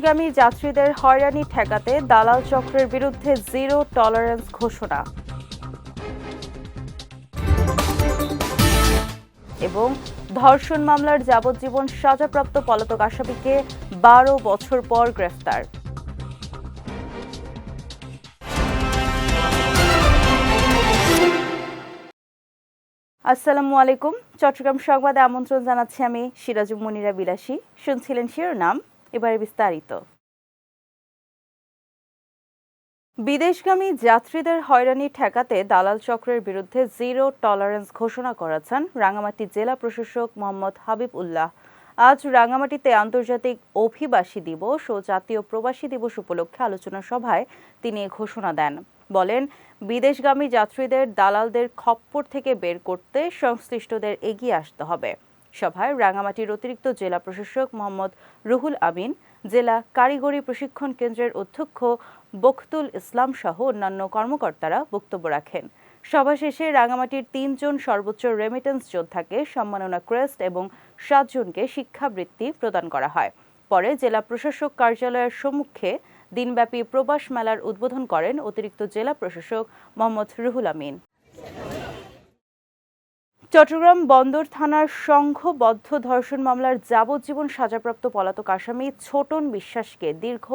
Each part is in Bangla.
বিদেশগামী যাত্রীদের হয়রানি ঠেকাতে দালাল চক্রের বিরুদ্ধে জিরো টলারেন্স ঘোষণা। এবং ধর্ষণ মামলার যাবজ্জীবন সাজাপ্রাপ্ত পলাতক আসামিকে বারো বছর পর গ্রেফতার। আসসালামু আলাইকুম। চট্টগ্রাম সংবাদে আমন্ত্রণ জানাচ্ছি আমি সিরাজু মনিরা বিলাসী। শুনছিলেন শিরোনাম। এবারে বিস্তারিত। বিদেশগামী যাত্রীদের হয়রানি ঠেকাতে দালাল চক্রের বিরুদ্ধে জিরো টলারেন্স ঘোষণা করেছেন রাঙামাটি জেলা প্রশাসক মোহাম্মদ হাবিব উল্লাহ আজ রাঙামাটিতে আন্তর্জাতিক অভিবাসী দিবস ও জাতীয় প্রবাসী দিবস উপলক্ষে আলোচনা সভায় তিনি ঘোষণা দেন। বলেন, বিদেশগামী যাত্রীদের দালালদের খপ্পর থেকে বের করতে সংশ্লিষ্টদের এগিয়ে আসতে হবে। সভায় রাঙামাটির অতিরিক্ত জেলা প্রশাসক মোহাম্মদ রুহুল আমিন, জেলা কারিগরি প্রশিক্ষণ কেন্দ্রের অধ্যক্ষ বখতুল ইসলাম সহ অন্যান্য কর্মকর্তারা বক্তব্য রাখেন। সভা শেষে রাঙামাটির তিনজন সর্বোচ্চ রেমিটেন্স যোদ্ধাকে সম্মাননা ক্রেস্ট এবং সাতজনকে শিক্ষাবৃত্তি প্রদান করা হয়। পরে জেলা প্রশাসক কার্যালয়ের সম্মুখে দিনব্যাপী প্রবাস মেলার উদ্বোধন করেন অতিরিক্ত জেলা প্রশাসক মোহাম্মদ রুহুল আমিন। চট্টগ্রাম বন্দর থানার সংঘবদ্ধ ধর্ষণ মামলার যাবজ্জীবন সাজাপ্রাপ্ত পলাতক আসামি ছোটন বিশ্বাসকে দীর্ঘ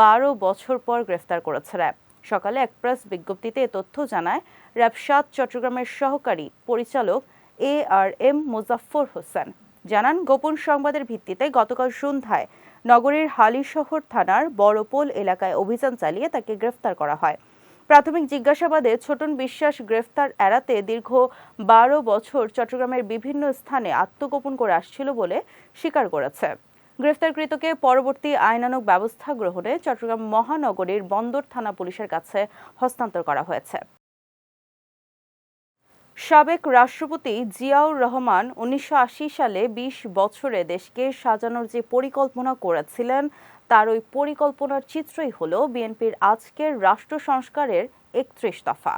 বারো বছর পর গ্রেফতার করেছে র্যাব। সকালে এক প্রেস বিজ্ঞপ্তিতে তথ্য জানায়, র্যাব সাত চট্টগ্রামের সহকারী পরিচালক A R M Muzaffar Hossain. জানান, গোপন সংবাদের ভিত্তিতে গতকাল সন্ধ্যায় নগরীর হালিশহর থানার বড়পোল এলাকায় অভিযান চালিয়ে তাকে গ্রেফতার করা হয়। প্রাথমিক জিজ্ঞাসাবাদে ছোটন বিশ্বাস গ্রেফতার এড়াতে দীর্ঘ বারো বছর চট্টগ্রামের বিভিন্ন স্থানে আত্মগোপন করে আসছিল বলে স্বীকার করেছে। গ্রেফতারকৃতকে পরবর্তী আইনানুগ ব্যবস্থা গ্রহণে চট্টগ্রাম মহানগরীর বন্দর থানা পুলিশের কাছে হস্তান্তর করা হয়েছে। সাবেক রাষ্ট্রপতি জিয়াউর রহমান উনিশশো আশি সালে ২০ বছরে দেশকে সাজানোর যে পরিকল্পনা করেছিলেন তার ওই পরিকল্পনার চিত্রই হল বিএনপির আজকের রাষ্ট্র সংস্কারের একত্রিশ দফা।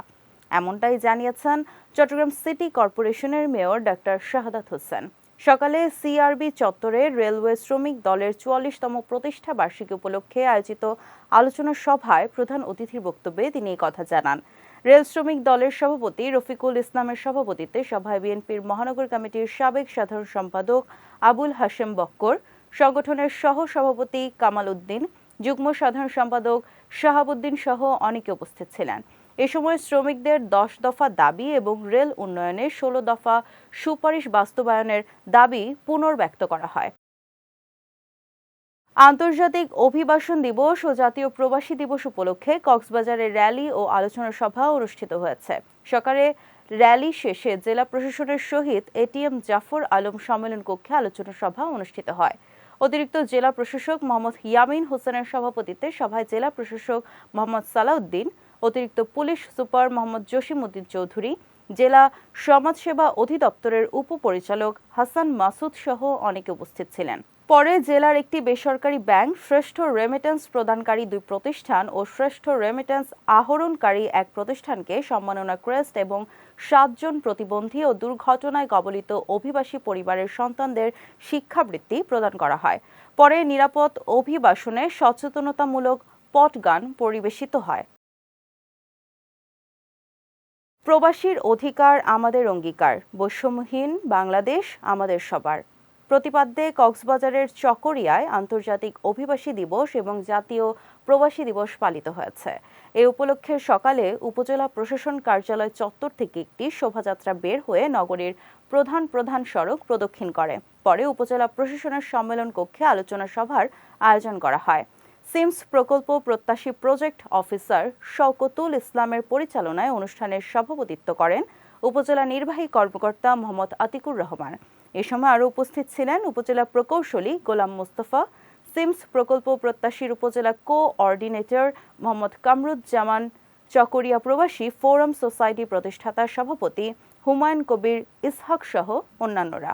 এমনটাই জানিয়েছেন চট্টগ্রাম সিটি কর্পোরেশনের মেয়র ডাক্তার শাহাদাত হোসেন। সকালে সিআরবি চত্বরে রেলওয়ে শ্রমিক দলের চুয়াল্লিশতম প্রতিষ্ঠা বার্ষিকী উপলক্ষে আয়োজিত আলোচনা সভায় প্রধান অতিথির বক্তব্যে তিনি কথা জানান। রেল শ্রমিক দলের সভাপতি রফিকুল ইসলামের সভাপতিত্বে সভায় বিএনপির মহানগর কমিটির সাবেক সাধারণ সম্পাদক আবুল হাশেম বক্কর সংগঠনের সহ সভাপতি কামাল উদ্দিন, যুগ্ম সাধারণ সম্পাদক শাহাবুদ্দিন সহ অনেকে উপস্থিত ছিলেন। এ সময় শ্রমিকদের দশ দফা দাবি এবং রেল উন্নয়নে ষোলো দফা সুপারিশ বাস্তবায়নের দাবি পুনর্ব্যক্ত করা হয়। আন্তর্জাতিক অভিবাসন দিবস ও জাতীয় প্রবাসী দিবস উপলক্ষে কক্সবাজারে র্যালি ও আলোচনা সভা অনুষ্ঠিত হয়েছে। সকালে র্যালি শেষে জেলা প্রশাসনের সহিত এটিএম জাফর আলম সম্মেলন কক্ষে আলোচনা সভা অনুষ্ঠিত হয়। অতিরিক্ত জেলা প্রশাসক মোহাম্মদ ইয়ামিন হোসেনের সভাপতিত্বে সভায় জেলা প্রশাসক মোহাম্মদ সালাউদ্দিন, অতিরিক্ত পুলিশ সুপার মোহাম্মদ জসিম উদ্দিন চৌধুরী, জেলা সমাজসেবা অধিদপ্তরের উপপরিচালক হাসান মাসুদ সহ অনেকে উপস্থিত ছিলেন। পরে জেলার একটি বেসরকারি ব্যাংক শ্রেষ্ঠ রেমিটেন্স প্রদানকারী দুই প্রতিষ্ঠান ও শ্রেষ্ঠ রেমিটেন্স আহরণকারী এক প্রতিষ্ঠানকে সম্মাননা ক্রেস্ট এবং সাতজন প্রতিবন্ধী ও দুর্ঘটনায় কবলিত অভিবাসী পরিবারের সন্তানদের শিক্ষাবৃত্তি প্রদান করা হয়। পরে নিরাপদ অভিবাসনে সচেতনতামূলক পটগান পরিবেশিত হয়। প্রবাসীর অধিকার আমাদের অঙ্গীকার। বৈষম্যহীন বাংলাদেশ আমাদের সবার। প্রতিপাদ্যে কক্সবাজারের চকরিয়ায় আন্তর্জাতিক অভিবাসী দিবস এবং জাতীয় প্রবাসী দিবস পালিত হয়েছে। এ উপলক্ষে সকালে উপজেলা প্রশাসন কার্যালয় চত্বর থেকে একটি শোভাযাত্রা বের হয়ে নগরীর প্রধান প্রধান সড়ক প্রদক্ষিণ করে। পরে উপজেলা প্রশাসনের সম্মেলন কক্ষে আলোচনা সভার আয়োজন করা হয়। সিমস প্রকল্প প্রত্যাশী প্রজেক্ট অফিসার শওকতুল ইসলামের পরিচালনায় অনুষ্ঠানের সভাপতিত্ব করেন উপজেলা নির্বাহী কর্মকর্তা মোহাম্মদ আতিকুর রহমান। এ সময় আরও উপস্থিত ছিলেন উপজেলা প্রকৌশলী গোলাম মুস্তফা, সিমস প্রকল্প প্রত্যাশীর উপজেলা কো অর্ডিনেটর মোহাম্মদ কামরুজ্জামান, চকরিয়া প্রবাসী ফোরাম সোসাইটি প্রতিষ্ঠাতার সভাপতি হুমায়ুন কবির ইসহাক সহ অন্যান্যরা।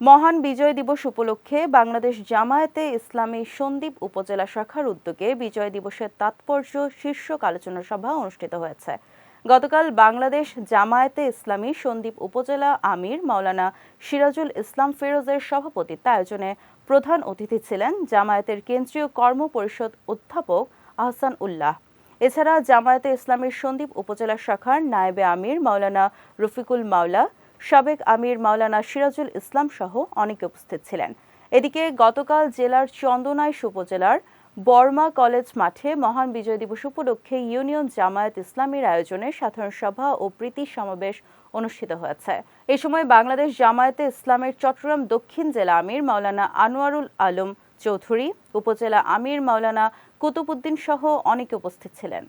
মহান বিজয় দিবস উপলক্ষে বাংলাদেশ জামায়াতে ইসলামী সন্দ্বীপ উপজেলা শাখার উদ্যোগে বিজয় দিবসের তাৎপর্য শীর্ষক আলোচনা সভা অনুষ্ঠিত হয়েছে। গতকাল বাংলাদেশ জামায়াতে ইসলামী সন্দ্বীপ উপজেলা আমির মাওলানা সিরাজুল ইসলাম ফিরোজের সভাপতিত্বে আয়োজনে প্রধান অতিথি ছিলেন জামায়াতের কেন্দ্রীয় কর্ম পরিষদ অধ্যাপক আহসান উল্লাহ। এছাড়া জামায়াতে ইসলামের সন্দ্বীপ উপজেলা শাখার নায়েবে আমির মাওলানা রফিকুল মাওলা, সাবেক আমির মাওলানা সিরাজুল ইসলাম সহ অনেকে উপস্থিত ছিলেন। এদিকে গতকাল জেলার চন্দনাইশ উপজেলার বর্মা কলেজ মাঠে মহান বিজয় দিবস উপলক্ষে ইউনিয়ন জামায়াত ইসলামীর আয়োজনে সাধারণ সভা ও প্রীতি সমাবেশ অনুষ্ঠিত হয়েছে। এ সময় বাংলাদেশ জামায়াতে ইসলামের চট্টগ্রাম দক্ষিণ জেলা আমির মাওলানা আনোয়ারুল আলম চৌধুরী, উপজেলা আমির মাওলানা কুতুবুদ্দিন সহ অনেকে উপস্থিত ছিলেন।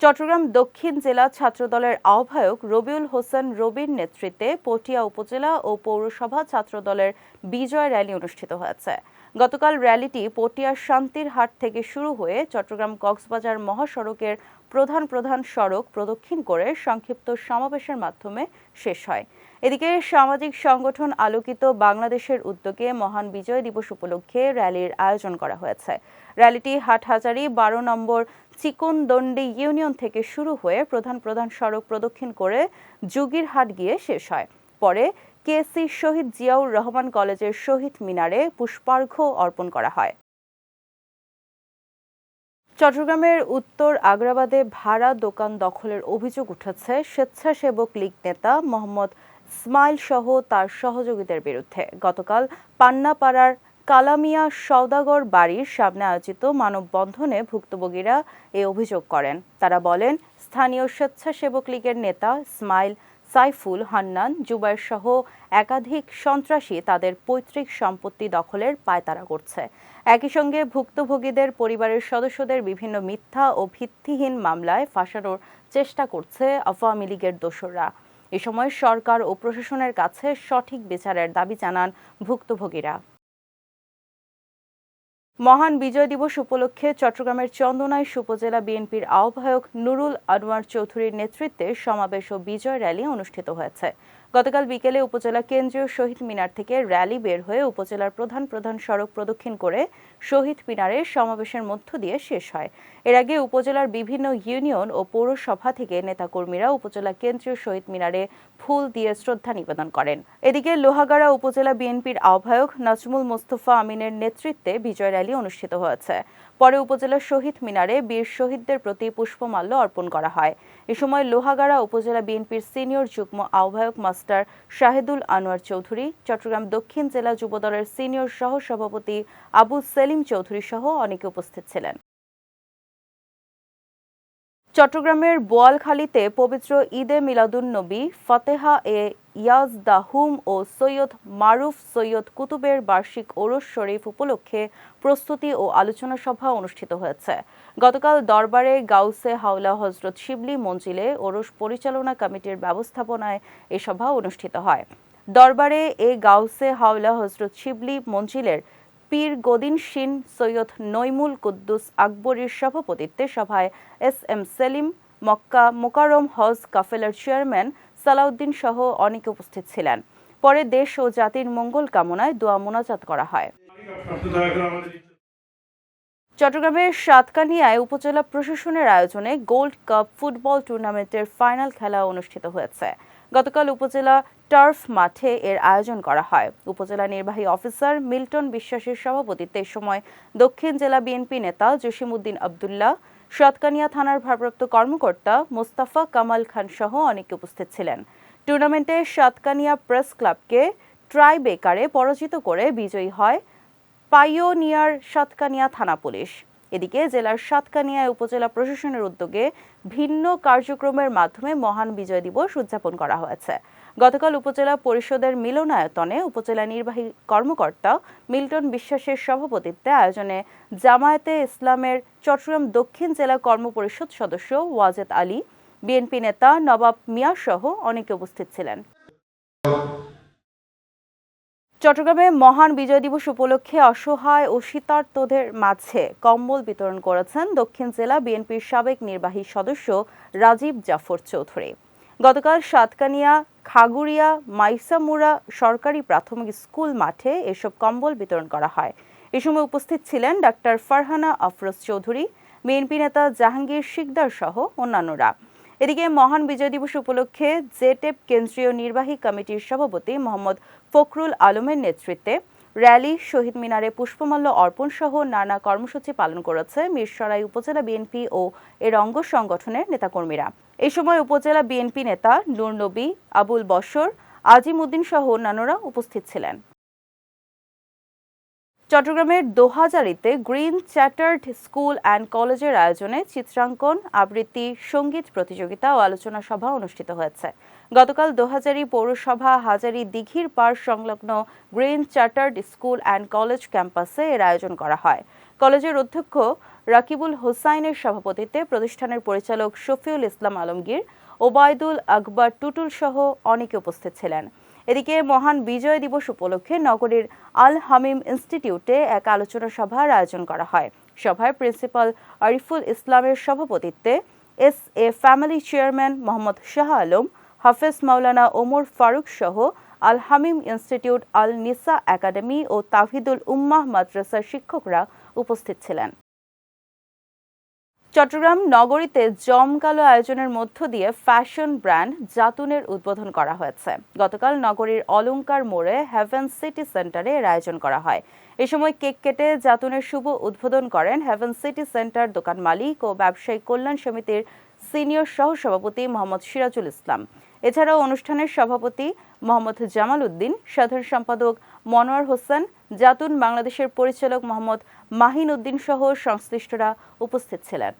চট্টগ্রাম দক্ষিণ জেলা ছাত্রদলের আহ্বায়ক রবিউল হোসেন রবির নেতৃত্বে পটিয়া উপজেলা ও পৌরসভা ছাত্রদলের বিজয় র্যালি অনুষ্ঠিত হয়েছে। গতকাল র্যালিটি পটিয়ার শান্তির হাট থেকে শুরু হয়ে চট্টগ্রাম কক্সবাজার মহাসড়কের প্রধান প্রধান সড়ক প্রদক্ষিণ করে সংক্ষিপ্ত সমাবেশের মাধ্যমে শেষ হয়। এদিকে সামাজিক সংগঠন আলোকিত বাংলাদেশের উদ্যোগে মহান বিজয় দিবস উপলক্ষে র্যালির আয়োজন করা হয়েছে। র্যালিটি হাটহাজারি বারো নম্বর চিকনদণ্ডি ইউনিয়ন থেকে শুরু হয়ে প্রধান প্রধান সড়ক প্রদক্ষিণ করে যুগিরহাট গিয়ে শেষ হয়। পরে কেসি শহীদ জিয়াউর রহমান কলেজের শহীদ মিনারে পুষ্পার্ঘ্য অর্পণ করা হয়। চট্টগ্রামের উত্তর আগ্রাবাদে ভাড়া দোকান দখলের অভিযোগ উঠেছে স্বেচ্ছাসেবক লীগ নেতা মোহাম্মদ ইসমাইল সহ তার সহযোগীদের বিরুদ্ধে। গতকাল পান্নাপাড়ার কালামিয়া সওদাগর বাড়ির সামনে আয়োজিত মানববন্ধনে ভুক্তভোগীরা এ অভিযোগ করেন। তারা বলেন, স্থানীয় স্বেচ্ছাসেবক লীগের নেতা ইসমাইল সাইফুল হান্নান, জুবাইর সহ একাধিক সন্ত্রাসী তাদের পৈতৃক সম্পত্তি দখলের পায়তারা করছে। একই সঙ্গে ভুক্তভোগীদের পরিবারের সদস্যদের বিভিন্ন মিথ্যা ও ভিত্তিহীন মামলায় ফাঁসানোর চেষ্টা করছে আওয়ামী লীগের দোসররা। এ সময় সরকার ও প্রশাসনের কাছে সঠিক বিচারের দাবি জানান ভুক্তভোগীরা। মহান বিজয় দিবস উপলক্ষে চট্টগ্রামের চন্দনাইশ উপজেলা বিএনপির আহ্বায়ক নুরুল আনোয়ার চৌধুরীর নেতৃত্বে সমাবেশ ও বিজয় র্যালি অনুষ্ঠিত হয়েছে। গতকাল বিকেলে উপজেলা কেন্দ্রীয় শহীদ মিনার থেকে র্যালি বের হয়ে উপজেলার প্রধান প্রধান সড়ক প্রদক্ষিণ করে শহীদ মিনারে সমাবেশের মধ্য দিয়ে শেষ হয়। এর আগে উপজেলার বিভিন্ন ইউনিয়ন ও পৌরসভা থেকে নেতাকর্মীরা উপজেলা কেন্দ্রীয় শহীদ মিনারে ফুল দিয়ে শ্রদ্ধা নিবেদন করেন। এদিকে লোহাগাড়া উপজেলা বিএনপির আহ্বায়ক নাজমুল মোস্তফা আমিনের নেতৃত্বে বিজয় র্যালি অনুষ্ঠিত হয়েছে। পরে উপজেলা শহীদ মিনারে বীর শহীদদের প্রতি পুষ্পমাল্য অর্পণ করা হয়। এ সময় লোহাগাড়া উপজেলা বিএনপির সিনিয়র যুগ্ম আহ্বায়ক মাস্টার শাহেদুল আনোয়ার চৌধুরী, চট্টগ্রাম দক্ষিণ জেলা যুবদলের সিনিয়র সহ সভাপতি আবু সেলিম চৌধুরী সহ অনেকে উপস্থিত ছিলেন। চট্টগ্রামের বোয়ালখালীতে পবিত্র ঈদে মিলাদুন নবী ফতেহা এ ইয়াজ দা হুম ও সৈয়দ মারুফ সৈয়দ কুতুবের বার্ষিক ওরস শরীফ উপলক্ষে প্রস্তুতি ও আলোচনা সভা অনুষ্ঠিত হয়েছে। গতকাল দরবারে গাউসে হাওলা হজরত শিবলি মঞ্জিলে ওরস পরিচালনা কমিটির ব্যবস্থাপনায় এ সভা অনুষ্ঠিত হয়। দরবারে এ গাউসে হাওলা হজরত শিবলি মঞ্জিলের পীর গদিন শিন সৈয়দ নৈমুল কুদ্দুস আকবরীর সভাপতিত্বে সভায় এস এম সেলিম, মক্কা মোকারম হজ কাফেলার চেয়ারম্যান সালাউদ্দিন সহ অনেকে উপস্থিত ছিলেন। পরে দেশ ও জাতির মঙ্গল কামনায় দোয়া মোনাজাত করা হয়। চট্টগ্রামের সাতকানিয়ায় উপজেলা প্রশাসনের আয়োজনে গোল্ড কাপ ফুটবল টুর্নামেন্টের ফাইনাল খেলা অনুষ্ঠিত হয়েছে। গতকাল উপজেলা টার্ফ মাঠে এর আয়োজন করা হয়। উপজেলা নির্বাহী অফিসার মিল্টন বিশ্বাসের সভাপতিত্বে সময় দক্ষিণ জেলা বিএনপি নেতা জসিমউদ্দিন আবদুল্লাহ সাতকানিয়া থানার ভারপ্রাপ্ত কর্মকর্তা মোস্তাফা কামাল খান সহ অনেকে উপস্থিত ছিলেন। টুর্নামেন্টে সাতকানিয়া প্রেস ক্লাবকে ট্রাই বেকারে পরাজিত করে বিজয়ী হয় পাইওনিয়ার সাতকানিয়া থানা পুলিশ। এদিকে জেলার সাতকানিয়ায় উপজেলা প্রশাসনের উদ্যোগে ভিন্ন কার্যক্রমের মাধ্যমে মহান বিজয় দিবস উদযাপন করা হয়েছে। গতকাল উপজেলা পরিষদের মিলনায়তনে উপজেলা নির্বাহী কর্মকর্তা মিল্টন বিশ্বাসের সভাপতিত্বে আয়োজনে জামায়াতে ইসলামের চট্টগ্রাম দক্ষিণ জেলা কর্মপরিষদ সদস্য ওয়াজেদ আলী, বিএনপি নেতা নবাব মিয়া সহ অনেকে উপস্থিত ছিলেন। চট্টগ্রামে মহান বিজয় দিবস উপলক্ষে অসহায় ও শীতার্তদের মাঝে কম্বল বিতরণ করেছেন দক্ষিণ জেলা বিএনপির সাবেক নির্বাহী সদস্য রাজীব জাফর চৌধুরী। গতকাল সাতকানিয়া, খাগুড়িয়া মাইসামুরা সরকারি প্রাথমিক স্কুল মাঠে এসব কম্বল বিতরণ করা হয়। এ সময় উপস্থিত ছিলেন ডাক্তার ফারহানা আফরোজ চৌধুরী, বিএনপি নেতা জাহাঙ্গীর শিকদার সহ অন্যান্যরা। এদিকে মহান বিজয় দিবস উপলক্ষে জেটেপ কেন্দ্রীয় নির্বাহী কমিটির সভাপতি মোহাম্মদ ফখরুল আলমের নেতৃত্বে র্যালি, শহীদ মিনারে পুষ্পমাল্য অর্পণ সহ নানা কর্মসূচি পালন করেছে মিরসরাই উপজেলা বিএনপি ও এর অঙ্গ সংগঠনের নেতাকর্মীরা। এই সময় উপজেলা বিএনপি নেতা নূর নবী আবুল বশর আজিম উদ্দিন সহ অন্যান্যরা উপস্থিত ছিলেন। চট্টগ্রামের দোহাজারিতে গ্রিন চ্যাটার্ড স্কুল অ্যান্ড কলেজের আয়োজনে চিত্রাঙ্কন, আবৃত্তি, সংগীত প্রতিযোগিতা ও আলোচনা সভা অনুষ্ঠিত হয়েছে। গতকাল দোহাজারি পৌরসভা হাজারি দিঘির পার সংলগ্ন green chartered school and college ক্যাম্পাসে এর আয়োজন করা হয়। কলেজের অধ্যক্ষ রাকিবুল হোসাইনের সভাপতিত্বে প্রতিষ্ঠানের পরিচালক শফিউল ইসলাম আলমগীর, ওবায়দুল আকবর টুটুল সহ অনেকে উপস্থিত ছিলেন। এদিকে মহান বিজয় দিবস উপলক্ষে নগরীর আল হামিম ইনস্টিটিউটে এক আলোচনা সভার আয়োজন করা হয়। সভায় প্রিন্সিপাল আরিফুল ইসলামের সভাপতিত্বে S A family chairman Mohammad Shah Alam, হাফেজ মাওলানা ওমর ফারুক সহ আল হামিম ইনস্টিটিউট আল নিসা একাডেমি ও তাহিদুল উম্মাহ মাদ্রাসার শিক্ষকরা উপস্থিত ছিলেন। চট্টগ্রাম নগরীতে জমকালো আয়োজনের মধ্য দিয়ে ফ্যাশন ব্র্যান্ড জাতুনের উদ্বোধন করা হয়েছে। গতকাল নগরীর অলংকার মোড়ে হেভেন সিটি সেন্টারে এর আয়োজন করা হয়। এ সময় কেক কেটে জাতুনের শুভ উদ্বোধন করেন হেভেন সিটি সেন্টার দোকান মালিক ও ব্যবসায়ী কল্যাণ সমিতির সিনিয়র সহসভাপতি মোহাম্মদ সিরাজুল ইসলাম। এছাড়াও অনুষ্ঠানের সভাপতি মোহাম্মদ জামাল উদ্দিন, সাধারণ সম্পাদক মনোয়ার হোসেন জাতুন বাংলাদেশের পরিচালক মোহাম্মদ মাহিন উদ্দিন সহ সংশ্লিষ্টরা উপস্থিত ছিলেন।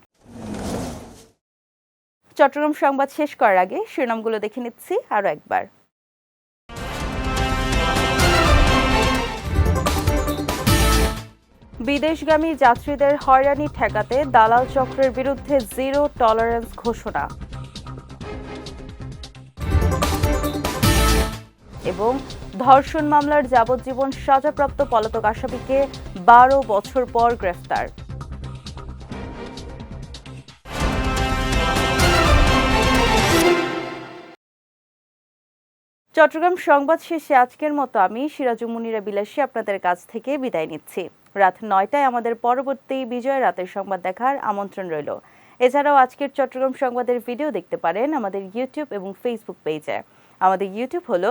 চট্টগ্রাম সংবাদ শেষ করার আগে শিরোনামগুলো দেখে নিচ্ছি আরও একবার। বিদেশগামী যাত্রীদের হয়রানি ঠেকাতে দালাল চক্রের বিরুদ্ধে জিরো টলারেন্স ঘোষণা। এবং ধর্ষণ মামলার যাবজ্জীবন সাজাপ্রাপ্ত পলাতক আসামিকে বারো বছর পর গ্রেফতার। চট্টগ্রাম সংবাদ শেষে আজকের মতো আমি সিরাজুমুনিরা বিলাসী আপনাদের কাছ থেকে বিদায় নিচ্ছি। রাত নয়টায় আমাদের পরবর্তী বিজয় রাতের সংবাদ দেখার আমন্ত্রণ রইল। এছাড়াও আজকের চট্টগ্রাম সংবাদের ভিডিও দেখতে পারেন আমাদের ইউটিউব এবং ফেসবুক পেজে আমাদের ইউটিউব হলো